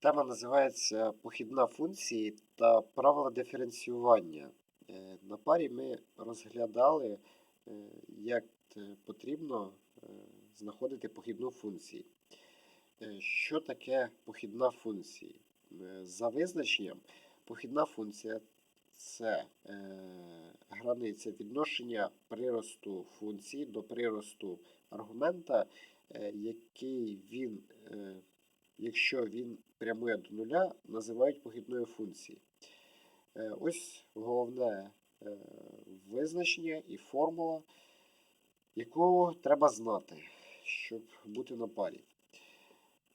Тема називається Похідна функції та правила диференціювання. Е, На парі ми розглядали, е, як потрібно е, знаходити похідну функцію. Що таке похідна функція? За визначенням, похідна функція це границя відношення приросту функції до приросту аргумента, який він, якщо він прямує до нуля, називають похідною функцією. Е, Ось головне е, визначення і формула, яку треба знати, щоб бути на парі.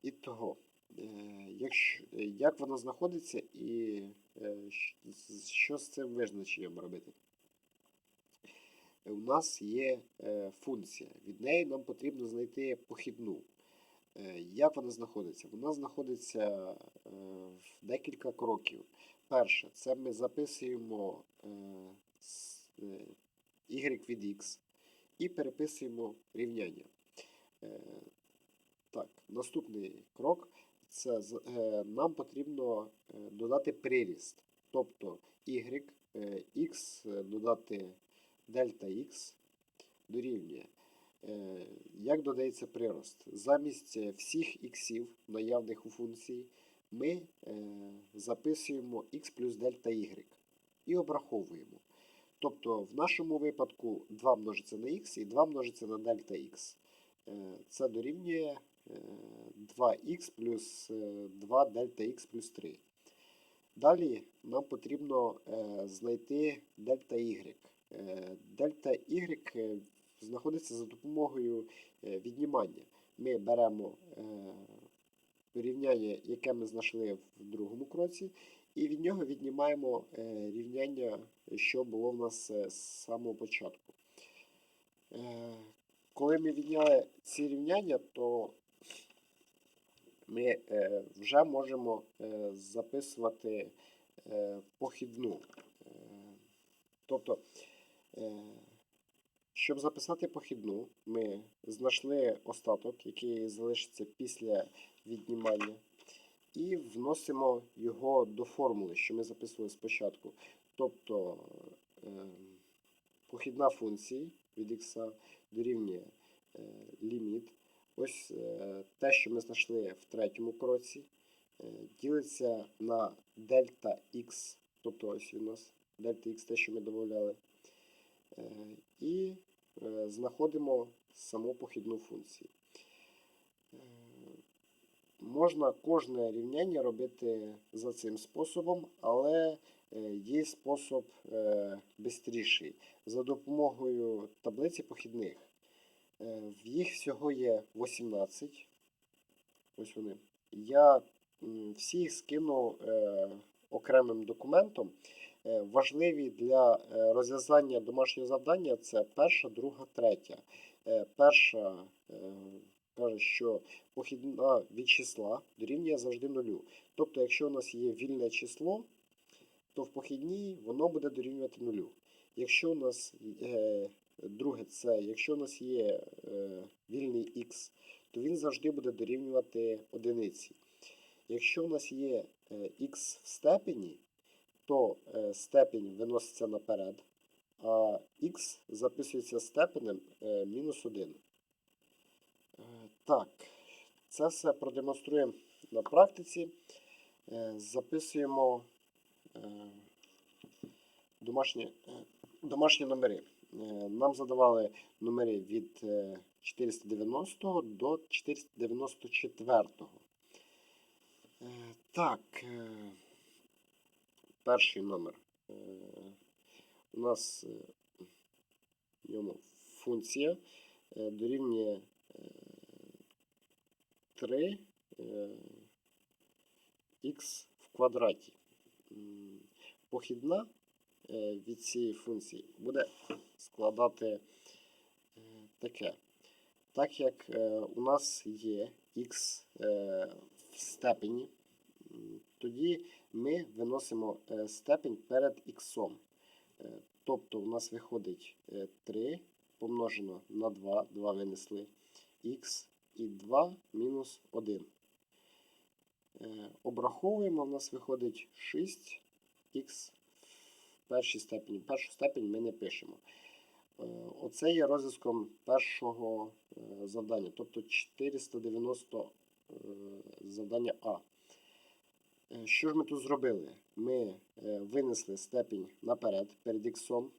І того, е, як вона знаходиться і що з цим визначенням робити? У нас є функція. Від неї нам потрібно знайти похідну. Е, Як вона знаходиться? Вона знаходиться е, в декілька кроків. Перше, це ми записуємо е, y від x і переписуємо рівняння. Так, наступний крок це нам потрібно додати приріст. Тобто y, x додати дельта x дорівнює. Е, Як додається прирост? Замість е, всіх іксів, наявних у функції, ми е, записуємо x плюс дельта y і обраховуємо. Тобто в нашому випадку 2 множиться на x і 2 множиться на дельта x. Це дорівнює е, 2х плюс е, 2 дельта х плюс 3. Далі нам потрібно знайти дельта y. Дельта y знаходиться за допомогою е, віднімання. Ми беремо е, рівняння, яке ми знайшли в другому кроці, і від нього віднімаємо е, рівняння, що було в нас з самого початку. Коли ми відняли ці рівняння, то ми вже можемо записувати похідну. Тобто, щоб записати похідну, ми знайшли остаток, який залишиться після віднімання, і вносимо його до формули, що ми записували спочатку. Тобто е, похідна функція від x дорівнює е, ліміт. Ось е, те, що ми знайшли в третьому кроці, ділиться на дельта x, тобто ось у нас дельта x, те, що ми додавали. І е, знаходимо саму похідну функцію. Е, Можна кожне рівняння робити за цим способом, але е, є спосіб е, бистріший за допомогою таблиці похідних. В їх всього є 18. Ось вони. Я всі їх скину окремим документом. Е, Важливі для е, розв'язання домашнього завдання це перша, друга, третя. Е, Перша каже, що похідна від числа дорівнює завжди нулю. Тобто, якщо у нас є вільне число, то в похідній воно буде дорівнювати нулю. Якщо у нас друге це, якщо у нас є вільний х, то він завжди буде дорівнювати одиниці. Якщо у нас є х в степені, то е, степень виноситься наперед, а х записується степенем е, мінус 1. Е, Так, це все продемонструємо на практиці. Записуємо домашні, домашні номери. Нам задавали номери від е, 490 до 494. Е, Так, перший номер. Е, У нас е, в ньому функція е, дорівнює е, 3 х в квадраті. Похідна від цієї функції буде складати таке. Так як у нас є х в степені, тоді ми виносимо е, степень перед х. Тобто у нас виходить е, 3 помножено на 2, 2 винесли х і 2 мінус 1. Е, обраховуємо, в нас виходить 6х в першій степені. Першу степень ми не пишемо. Е, Оце є розв'язком першого е, завдання, тобто 490 е, завдання А. Е, Що ж ми тут зробили? Ми е, винесли степінь наперед перед іксом,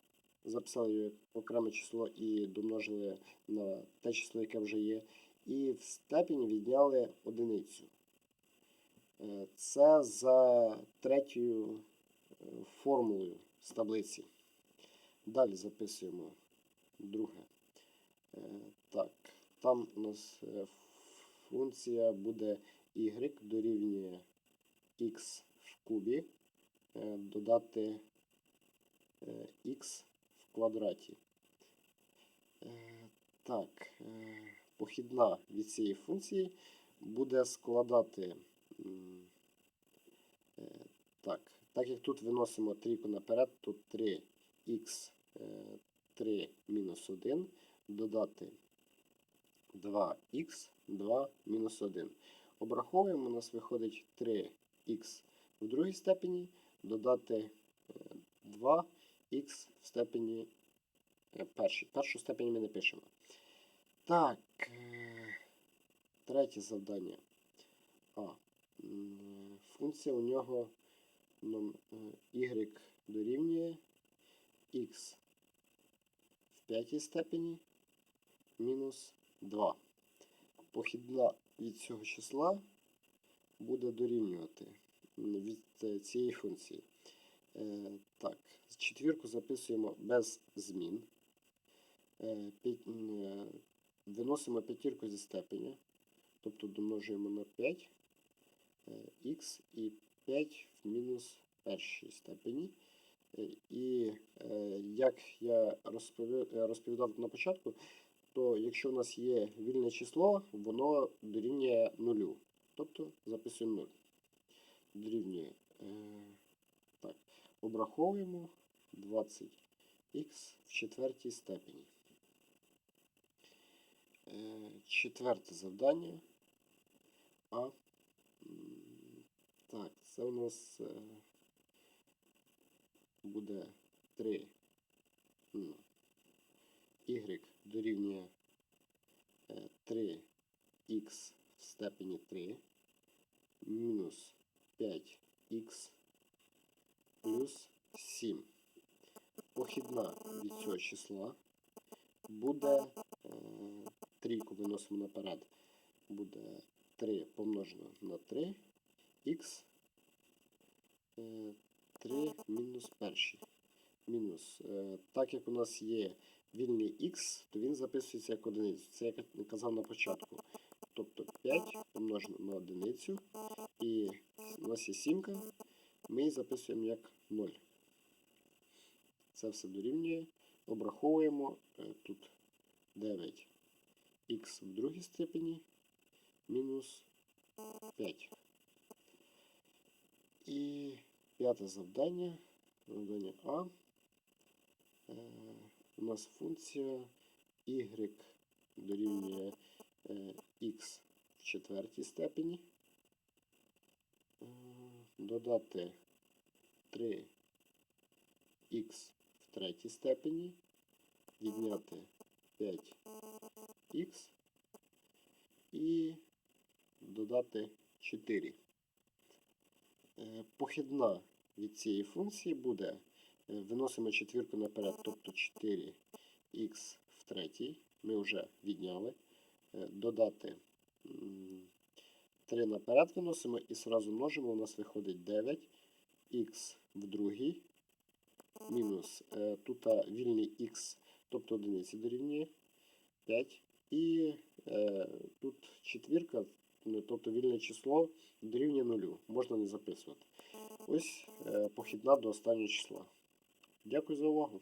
записали її окреме число і домножили на те число, яке вже є, і в степені відняли одиницю. Е, Це за третьою формулою з таблиці. Далі записуємо друге. Так, там у нас функція буде y дорівнює x в кубі, е, додати е, x в квадраті. Е, Так, похідна від цієї функції буде складати. Так, так як тут виносимо трійку наперед, то 3х 3 мінус 1 додати 2х 2 мінус 1. Обраховуємо, у нас виходить 3х в другій степені, додати 2х в степені е, першій. Першу степені ми не пишемо. Так, е, третє завдання. А. Функція у нього е, y дорівнює х в п'ятій степені мінус 2. Похідна від цього числа буде дорівнювати від е, цієї функції. Е, Так, четвірку записуємо без змін. Е, Виносимо п'ятірку зі степеня, тобто домножуємо на 5 х і 5 в мінус першій степені. І як я розповідав на початку, то якщо в нас є вільне число, воно дорівнює Тобто 0. Дорівнює. Так, обраховуємо 20х в четвертій степені. Е, четверте завдання. А. Так, це у нас е, буде 3. Ну, y дорівнює е, 3х в степені 3 мінус 5х плюс 7. Похідна від цього числа буде е, трійку виносимо наперед. Буде 3 помножено на 3 х 3 мінус перший. Мінус. Е, Так як у нас є вільний х, то він записується як одиницю. Це як я казав на початку. Тобто 5 помножено на одиницю. І у нас є сімка. Ми записуємо як 0. Це все дорівнює. Обраховуємо е, тут 9 х в другій степені мінус 5. І п'яте завдання. Завдання А. Е, у нас функція y дорівнює е, х в четвертій степені. Додати 3х в третій степені. Відняти 5х і додати 4. Е, Похідна від цієї функції буде, е, виносимо четвірку наперед, тобто 4х в третій, ми вже відняли, додати 3 наперед виносимо і сразу множимо, у нас виходить 9х в другій, мінус е, тут вільний х, тобто одиниці дорівнює 5. І е, тут четвірка, ну, тобто вільне число дорівнює нулю. Можна не записувати. Ось е, похідна до останнього числа. Дякую за увагу.